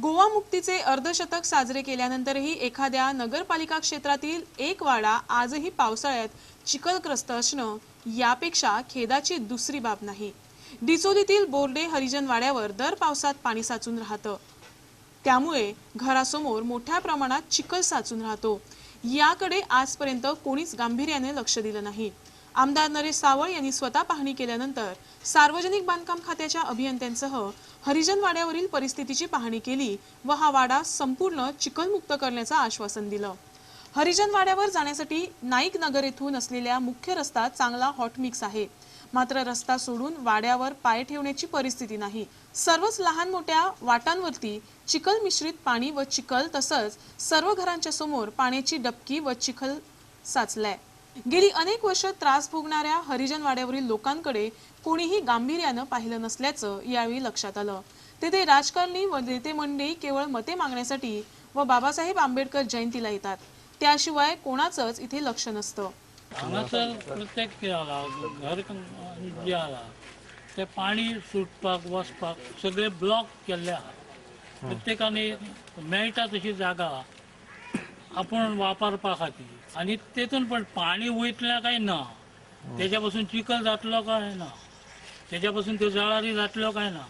चिखलमुक्तीचे अर्धशतक साजरे केल्यानंतरही एखाद्या नगरपालिका क्षेत्रातील एक वाडा आजही पावसाळ्यात चिखलग्रस्त असणं यापेक्षा खेदाची दुसरी बाब नाही. डिचोलीतील बोर्डे हरिजन वाड्यावर दर पावसात पाणी साचून राहतं. त्यामुळे घरासमोर मोठ्या प्रमाणात चिखल साचून राहतो. याकडे आजपर्यंत कोणीच गांभीर्याने लक्ष दिलं नाही. आमदार नरेश सावळ यांनी स्वतः पाहणी केल्यानंतर सार्वजनिक बांधकाम खात्याच्या अभियंत्यांसह हरिजन वाड्यावरील परिस्थितीची पाहणी केली व हा वाडा संपूर्ण चिखलमुक्त करण्याचं आश्वासन दिलं. हरिजन वाड्यावर जाण्यासाठी नाईक नगर येथून असलेल्या मुख्य रस्ता चांगला हॉटमिक्स आहे. मात्र रस्ता सोडून वाड्यावर पाय ठेवण्याची परिस्थिती नाही. सर्वच लहान मोठ्या वाटांवरती चिखल मिश्रित पाणी व चिखल तसंच सर्व घरांच्या समोर पाण्याची डबकी व चिखल साचलाय. गेली अनेक वर्ष त्रास भोगणाऱ्या हरिजन वाड्यावरील लोकांकडे कोणीही गांभीर्यानं पाहिलं नसल्याचं यावेळी लक्षात आलं. तेथे राजकारणी व नेते मंडळी केवळ मते मागण्यासाठी व बाबासाहेब आंबेडकर जयंतीला येतात. त्याशिवाय कोणाचंच इथे लक्ष नसतं. प्रत्येक घर जे आला ते पाणी सुटपाक वचपाक सगळे ब्लॉक केल्ले आहा प्रत्येकाने मेळटा तशी जागा आपण वापरपा खातीर आनी तेतून पण पाणी वयतलें काय ना तेज्या पासून चिखल जातलो काय ना तेज्या पासून त्यो जळारी जातलो काय ना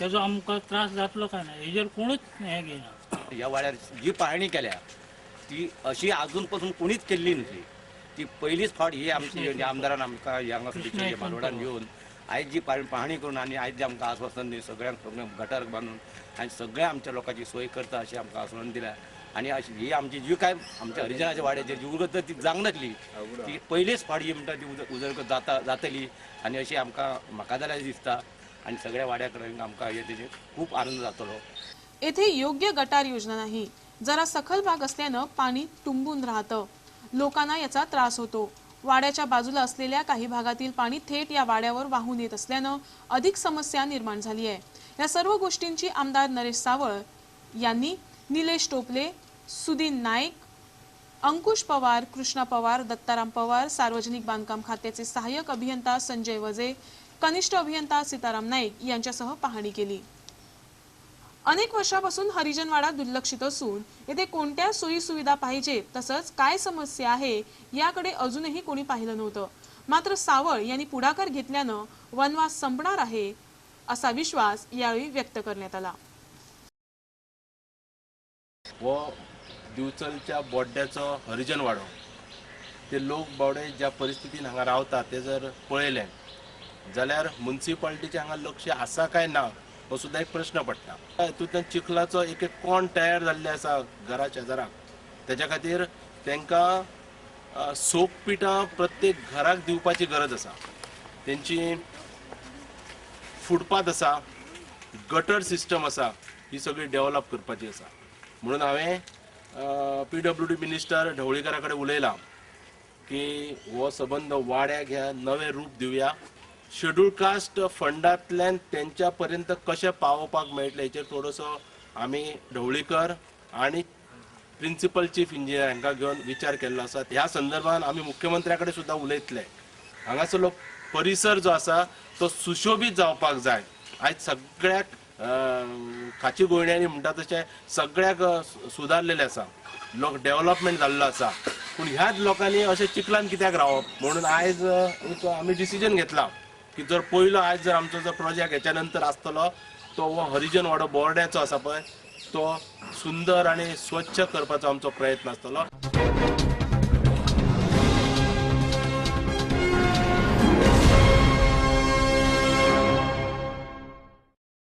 तेजो आमकां त्रास जातलो काय ना हेजेर कोणूच हें घेयना या वाड्यार जी पाहणी केल्या ती अशी अजूनपासून कोणीच केल्ली नसली ती पहिलीच फावट ही आमची आमदारान आमकां हांगा घेवन आयज जी पाहणी करून आनी आयज जे आमकां आश्वासन दिलें सगळ्यांक सगळें गटर बांदून आनी सगळ्या आमच्या लोकांची सोय करता अशें आमकां आश्वासन दिल्या. आनी अशी ही आमची जी काय आमच्या हरिजनाच्या वाड्याचेर जी उगत ती जावंक नासली ती पहिलीच ही म्हणटा ती उद- उदरगत जाता जातली. आनी अशी आमकां म्हाका जाल्यार दिसता. आनी सगळ्या वाड्या कडेन आमकां हे तेजे खूब आनंद जातलो. येथे योग्य गटार योजना नाही. जरा सखल भाग असल्यानं पाणी तुंबून राहतं. लोकांना याचा त्रास होतो. वाड्याच्या बाजूला असलेल्या काही भागातील पाणी थेट या वाड्यावर वाहून येत असल्यानं अधिक समस्या निर्माण झाली आहे. या सर्व गोष्टींची आमदार नरेश सावळ यांनी निलेश टोपले सुदीन नाईक अंकुश पवार कृष्णा पवार दत्ताराम पवार सार्वजनिक बांधकाम खात्याचे सहाय्यक अभियंता संजय वजे कनिष्ठ अभियंता सीताराम नाईक यांच्यासह पाहणी केली. अनेक वर्षापासून हरिजनवाडा दुर्लक्षित असून येथे कोणत्या सोयी सुविधा पाहिजे तसंच काय समस्या आहे याकडे अजूनही कोणी पाहिलं नव्हतं. मात्र सावळ यांनी पुढाकार घेतल्यानं वनवास संपणार आहे असा विश्वास यावेळी व्यक्त करण्यात आला. दिवचलच्या बोड्ड्याचो हरिजन वाडो ते लोक बावडे ज्या परिस्थितीन हांगा रावता ते जर पळयलें जाल्यार मुन्सिपाल्टीचें हांगा लक्ष आसा काय ना हो सुद्दां एक प्रश्न पडटा. हातूंतल्यान चिखलाचो एक एक कोण तयार जाल्ले आसा घरा शेजाराक? तेज्या खातीर तांकां अ, पिठां प्रत्येक घराक दिवपाची गरज आसा. तेंची फुटपाथ आसा गटर सिस्टम आसा ही सगळी डेव्हलप करपाची आसा. म्हणून हांवें पी डब्ल्यू डी मिनिस्टर ढवळीकरा कडेन उलयलां की हो संबंद वाड्याक ह्या नवें रूप दिवया शेड्यूल कास्ट फंडांतल्यान तेंच्या पर्यंत कशें पावोवपाक मेळटलें हेचेर थोडोसो आमी ढवळीकर आनी प्रिन्सिपल चीफ इंजिनियर हांकां घेवन विचार केल्लो आसा ह्या संदर्भान आमी मुख्यमंत्र्या कडेन सुद्दां उलयतले हांगासरलो परिसर जो आसा तो सुशोभीत जावपाक जाय. आयज सगळ्याक खाची गोयण्यांनी म्हणटा तशें सगळ्याक सुदारलेले सुदारलेलें आसा लोक डेव्हलपमेंट जाल्लो आसा पूण ह्याच लोकांनी अशें चिखलान कित्याक रावप म्हणून आयज एक आमी डिसिजन घेतला की जर पयलो आयज जर आमचो जो प्रोजेक्ट हेच्या नंतर आसतलो तो हो हरिजन वाडो बोर्ड्याचो आसा पळय तो सुंदर आनी स्वच्छ करपाचो आमचो प्रयत्न आसतलो